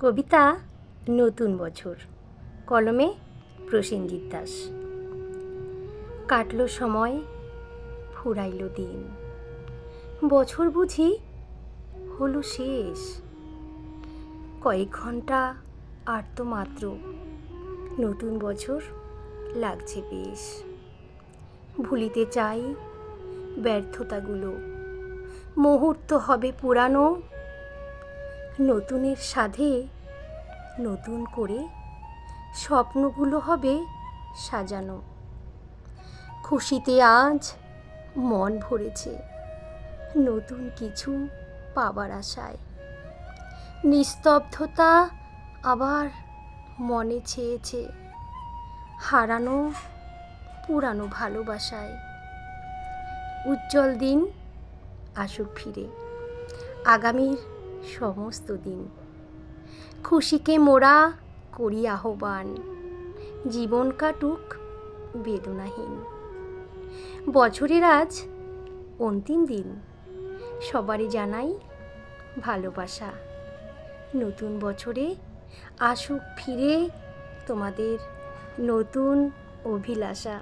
কবিতা নতুন বছর। কলমে প্রসেনজিৎ দাস। কাটলো সময়, ফুরাইল দিন। বছর বুঝি হলো শেষ। কয়েক ঘণ্টা আর তো মাত্র। নতুন বছর লাগছে বেশ। ভুলিতে চাই ব্যর্থতাগুলো। মুহূর্ত হবে পুরানো। নতুনের সাধে নতুন করে স্বপ্নগুলো হবে সাজানো। খুশিতে আজ মন ভরেছে নতুন কিছু পাবার আশায়। নিস্তব্ধতা আবার মনে চেয়েছে হারানো পুরানো ভালোবাসায়। উজ্জ্বল দিন আসুক ফিরে, আগামীর সমস্ত দিন। খুশিকে মোরা করি আহ্বান, জীবন কাটুক বেদনাহীন। বছরের আজ অন্তিম দিন, সবারই জানাই ভালোবাসা। নতুন বছরে আসুক ফিরে তোমাদের নতুন অভিলাষা।